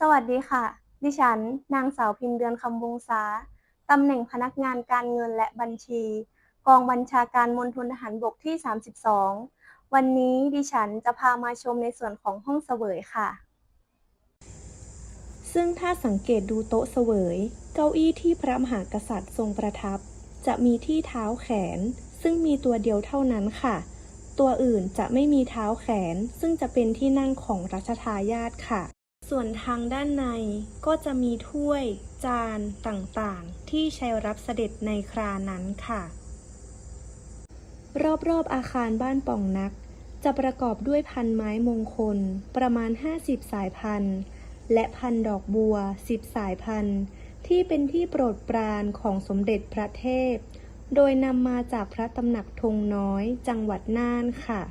สวัสดีค่ะ ดิฉัน นางสาวพิมพ์เดือนคำวงศาตำแหน่งพนักงานการเงินและบัญชี กองบัญชาการมณฑลทหารบกที่ 32 วันนี้ดิฉันจะพามาชมในส่วนของห้องเสวยค่ะ ซึ่งถ้าสังเกตดูโต๊ะเสวย เก้าอี้ที่พระมหากษัตริย์ทรงประทับ จะมีที่เท้าแขน ซึ่งมีตัวเดียวเท่านั้นค่ะ ตัวอื่นจะไม่มีเท้าแขน ซึ่งจะเป็นที่นั่งของรัชทายาทค่ะ ส่วนทางด้านในก็จะมีถ้วย จานต่างๆ ที่ใช้รับเสด็จในครานั้นค่ะ รอบๆอาคารบ้านป่องนัก จะประกอบด้วยพันไม้มงคล ประมาณ 50 สายพันธุ์ และพันดอกบัว 10 สายพันธุ์ ที่เป็นที่โปรดปรานของสมเด็จพระเทพ โดยนำมาจากพระตำหนักธงน้อยจังหวัดน่านค่ะ